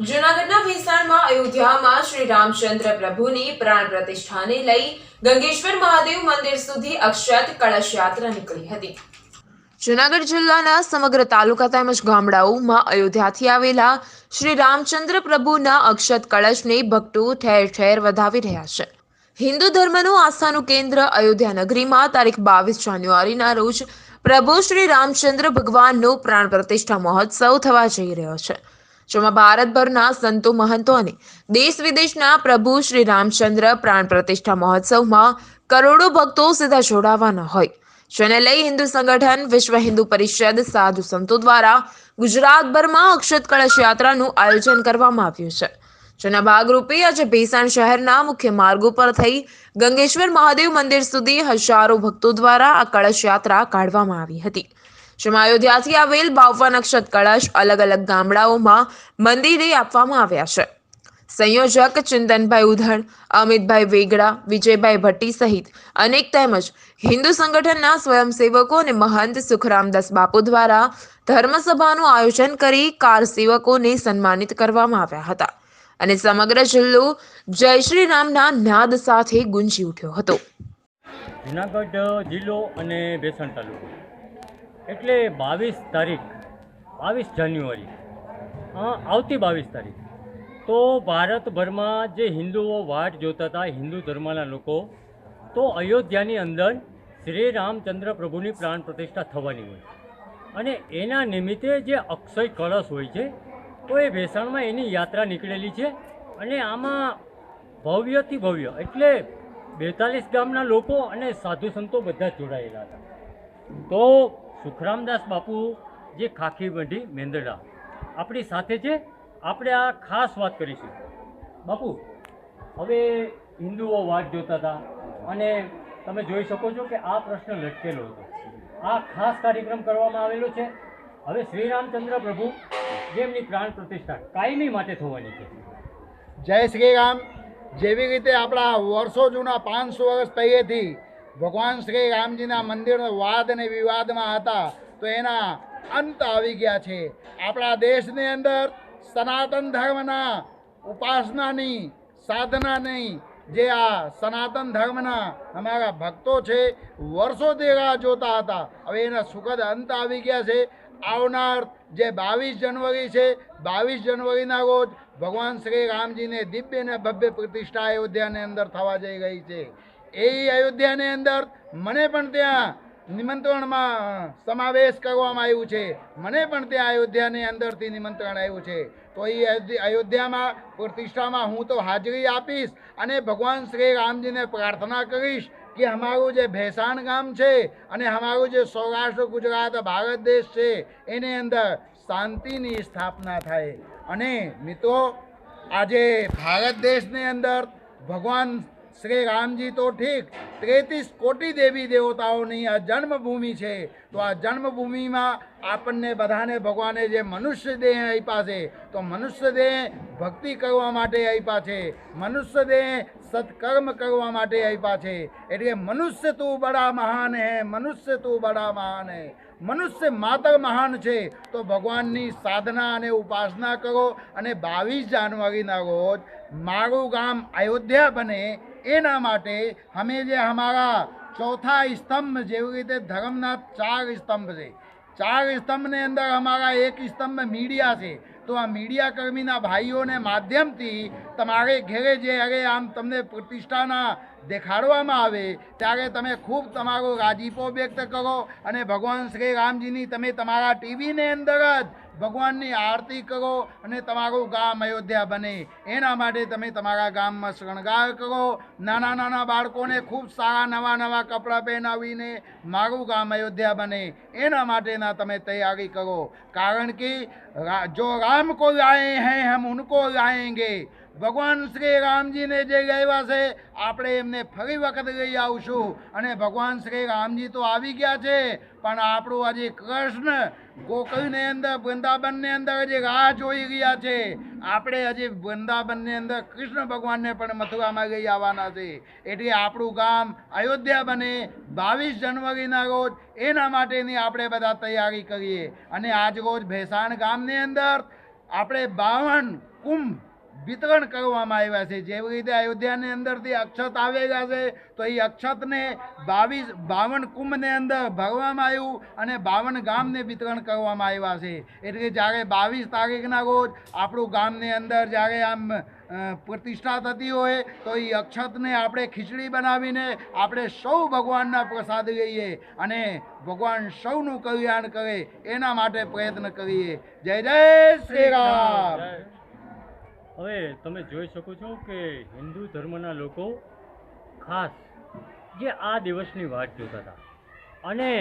જૂનાગઢના ભેસાણમાં અયોધ્યામાં શ્રી રામચંદ્ર પ્રભુની પ્રાણ પ્રતિષ્ઠાને લઈ ગંગેશ્વર મહાદેવ મંદિર સુધી અક્ષત કળશ યાત્રા નીકળી હતી. જૂનાગઢ જિલ્લાના સમગ્ર તાલુકા તેમજ ગામડાઓમાં અયોધ્યાથી આવેલા શ્રી રામચંદ્ર પ્રભુના અક્ષત કળશને ભક્તો ઠેર ઠેર વધાવી રહ્યા છે. હિન્દુ ધર્મનું આસ્થાનું કેન્દ્ર અયોધ્યા નગરીમાં તારીખ બાવીસ જાન્યુઆરીના રોજ પ્રભુ શ્રી રામચંદ્ર ભગવાનનો પ્રાણ પ્રતિષ્ઠા મહોત્સવ થવા જઈ રહ્યો છે. જેમાં ભારતભરના સંતો મહંતો અને દેશ વિદેશના પ્રભુ શ્રી રામચંદ્ર પ્રાણ પ્રતિષ્ઠા મહોત્સવમાં કરોડો ભક્તો સીધા જોડાવાના હોય. જેને લઈ હિન્દુ સંગઠન, વિશ્વ હિન્દુ પરિષદ, સાધુ સંતો દ્વારા ગુજરાતભરમાં અક્ષત કળશ યાત્રાનું આયોજન કરવામાં આવ્યું છે. જેના ભાગરૂપે આજે ભેસાણ શહેરના મુખ્ય માર્ગો પર થઈ ગંગેશ્વર મહાદેવ મંદિર સુધી હજારો ભક્તો દ્વારા આ કળશ યાત્રા કાઢવામાં આવી હતી. જેમાં અયોધ્યાથી આવેલ બાવન અક્ષત કળશ અલગ અલગ ગામડાઓમાં મંદિરે આપવામાં આવ્યા છે. સંયોજક ચિંતનભાઈ ઉધણ, અમિતભાઈ વેગડા, વિજયભાઈ ભટ્ટી સહિત અનેક તેમજ હિન્દુ સંગઠનના સ્વયંસેવકો અને મહંત સુખરામદાસ બાપુ દ્વારા ધર્મસભાનું આયોજન કરી કાર સેવકોને સન્માનિત કરવામાં આવ્યા હતા અને સમગ્ર જિલ્લો જય શ્રી રામના નાદ સાથે ગુંજી ઉઠ્યો હતો. જુનાગઢ જિલ્લો અને બેસણ તાલુકો. એટલે બાવીસ તારીખ, બાવીસ જાન્યુઆરી આવતી બાવીસ તારીખ. તો ભારતભરમાં જે હિન્દુઓ વાટ જોતા હતા, હિન્દુ ધર્મના લોકો, તો અયોધ્યાની અંદર શ્રી રામચંદ્ર પ્રભુની પ્રાણ પ્રતિષ્ઠા થવાની હોય. અને એના નિમિત્તે જે અક્ષય કળશ હોય છે, તો એ ભેસાણમાં એની યાત્રા નીકળેલી છે. અને આમાં ભવ્યથી ભવ્ય, એટલે બેતાલીસ ગામના લોકો અને સાધુ સંતો બધા જોડાયેલા હતા. તો સુખરામદાસ બાપુ જે ખાખી બંધી મેંદરડા આપણી સાથે છે, આપણે આ ખાસ વાત કરીશું. બાપુ, હવે હિન્દુઓ વાત જોતા હતા અને તમે જોઈ શકો છો કે આ પ્રશ્ન લટકેલો હતો. આ ખાસ કાર્યક્રમ કરવામાં આવેલો છે. હવે શ્રી રામચંદ્ર પ્રભુ જેમની પ્રાણ પ્રતિષ્ઠા કાયમી માટે થવાની છે. જય શ્રી રામ જેવી રીતે આપણા વર્ષો જૂના પાંચસો વર્ષ પહેલેથી ભગવાન શ્રી રામજીના મંદિરનો વાદ અને વિવાદમાં હતા, તો એના અંત આવી ગયા છે. આપણા દેશની અંદર સનાતન ધર્મના ઉપાસનાની સાધનાની જે આ સનાતન ધર્મના અમારા ભક્તો છે, વર્ષોથી રાહ જોતા હતા. હવે એના સુખદ અંત આવી ગયા છે. આવનાર જે બાવીસ જનવરી છે, બાવીસ જનવરીના રોજ ભગવાન શ્રી રામજીને દિવ્ય અને ભવ્ય પ્રતિષ્ઠા અયોધ્યાની અંદર થવા જઈ રહી છે. એ અયોધ્યાની અંદર મને પણ ત્યાં નિમંત્રણમાં સમાવેશ કરવામાં આવ્યું છે. મને પણ ત્યાં અયોધ્યાની અંદરથી નિમંત્રણ આવ્યું છે. તો એ અયોધ્યામાં પ્રતિષ્ઠામાં હું તો હાજરી આપીશ અને ભગવાન શ્રી રામજીને પ્રાર્થના કરીશ કે અમારું જે ભેસાણ ગામ છે અને અમારું જે સૌરાષ્ટ્ર, ગુજરાત, ભારત દેશ છે, એની અંદર શાંતિની સ્થાપના થાય. અને મિત્રો, આજે ભારત દેશની અંદર ભગવાન શ્રી રામજી તો ઠીક ત્રેતીસ કોટી દેવી દેવતાઓની આ જન્મભૂમિ છે. તો આ જન્મભૂમિમાં આપણને બધાને ભગવાને જે મનુષ્ય દેહ આપ્યા છે, તો મનુષ્ય દેહ ભક્તિ કરવા માટે આપ્યા છે. મનુષ્ય દેહ સત્કર્મ કરવા માટે આપ્યા છે. એટલે મનુષ્ય તું બડા મહાન હે, મનુષ્ય તું બડા મહાન હે. મનુષ્ય માત્ર મહાન છે, તો ભગવાનની સાધના અને ઉપાસના કરો અને બાવીસ જાન્યુઆરીના રોજ મારું ગામ અયોધ્યા બને એના માટે અમે જે અમારા ચોથા સ્તંભ જેવી રીતે ધર્મના ચાર સ્તંભ છે. ચાર સ્તંભની અંદર અમારા એક સ્તંભ મીડિયા છે. તો આ મીડિયા કર્મીના ભાઈઓને માધ્યમથી તમારે ઘેરે જે અરે આમ તમને પ્રતિષ્ઠાના દેખાડવામાં આવે, ત્યારે તમે ખૂબ તમારો રાજીપો વ્યક્ત કરો અને ભગવાન શ્રી રામજીની તમે તમારા ટીવીની અંદર જ ભગવાનની આરતી કરો અને તમારું ગામ અયોધ્યા બને. એના માટે તમે તમારા ગામમાં શણગાર કરો. નાના નાના બાળકોને ખૂબ સારા નવા નવા કપડાં પહેરાવીને મારું ગામ અયોધ્યા બને. એના માટેના તમે તૈયારી કરો. કારણ કે જો રામ કો લાએ હૈ, હમ ઉનકો લાએંગે ભગવાન શ્રી રામજીને જે લાવ્યા છે, આપણે એમને ફરી વખત લઈ આવશું. અને ભગવાન શ્રી રામજી તો આવી ગયા છે, પણ આપણું હજી કૃષ્ણ ગોકુળની અંદર, વૃંદાવનની અંદર હજી રાહ જોઈ રહ્યા છે. આપણે હજી વૃંદાવનની અંદર કૃષ્ણ ભગવાનને પણ મથુરામાં લઈ આવવાના છે. એટલે આપણું ગામ અયોધ્યા બને, બાવીસ જાન્યુઆરીના રોજ એના માટેની આપણે બધા તૈયારી કરીએ. અને આજ રોજ ભેસાણ ગામની અંદર આપણે બાવન કુંભ વિતરણ કરવામાં આવ્યા છે. જેવી રીતે અયોધ્યાની અંદરથી અક્ષત આવેલા છે તો એ અક્ષતને બાવીસ, બાવન કુંભને અંદર ભરવામાં આવ્યું અને બાવન ગામને વિતરણ કરવામાં આવ્યા છે. એટલે જ્યારે બાવીસ તારીખના રોજ આપણું ગામની અંદર જ્યારે આમ પ્રતિષ્ઠા થતી હોય, તો એ અક્ષતને આપણે ખીચડી બનાવીને આપણે સૌ ભગવાનના પ્રસાદ લઈએ અને ભગવાન સૌનું કલ્યાણ કરે એના માટે પ્રયત્ન કરીએ. જય જય શ્રી રામ. હવે તમે જોઈ શકો છો કે હિન્દુ ધર્મના લોકો ખાસ જે આ દિવસની વાટ જોતા હતા. અને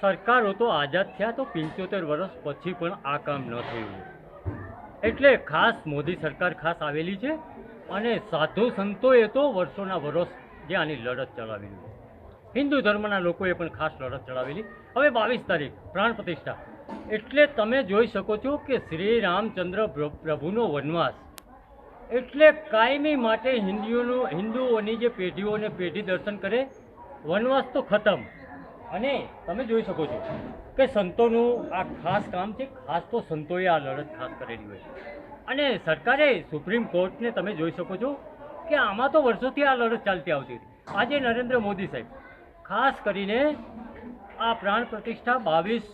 સરકારો તો આઝાદ થયા તો પંચોતેર વર્ષ પછી પણ આ કામ ન થયું. એટલે ખાસ મોદી સરકાર ખાસ આવેલી છે અને સાધુ સંતોએ તો વર્ષોના વર્ષ જે આની લડત ચલાવેલી હિન્દુ ધર્મના લોકોએ પણ ખાસ લડત ચલાવેલી હવે બાવીસ તારીખ, પ્રાણ પ્રતિષ્ઠા. એટલે તમે જોઈ શકો છો કે શ્રી રામચંદ્ર પ્રભુનો વનવાસ. એટલે કાયમી માટે હિન્દુઓનું, હિન્દુઓની જે પેઢીઓને પેઢી દર્શન કરે, વનવાસ તો ખતમ. અને તમે જોઈ શકો છો કે સંતોનું આ ખાસ કામ છે, ખાસ તો સંતોએ આ લડત ખાસ કરેલી હોય. અને સરકારે સુપ્રીમ કોર્ટને તમે જોઈ શકો છો કે આમાં તો વર્ષોથી આ લડત ચાલતી આવતી હતી. આજે નરેન્દ્ર મોદી સાહેબ, ખાસ કરીને આ પ્રાણ પ્રતિષ્ઠા બાવીસ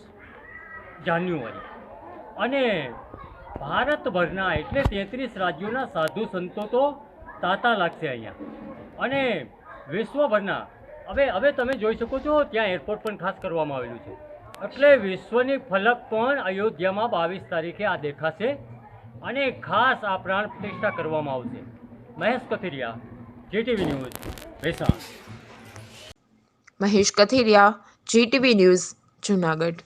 જાન્યુઆરી. અને ભારતભરના એટલે તેત્રીસ રાજ્યોના સાધુ સંતો તો તાતા લાગશે અહીંયા. અને વિશ્વભરના, હવે હવે તમે જોઈ શકો છો, ત્યાં એરપોર્ટ પણ ખાસ કરવામાં આવેલું છે. એટલે વિશ્વની ફલક પણ અયોધ્યામાં બાવીસ તારીખે આ દેખાશે. અને ખાસ આ પ્રાણ પ્રતિષ્ઠા કરવામાં આવશે. Mahesh Kathiriya, GTV news, Bhesan. Mahesh Kathiriya, GTV news, Junagadh.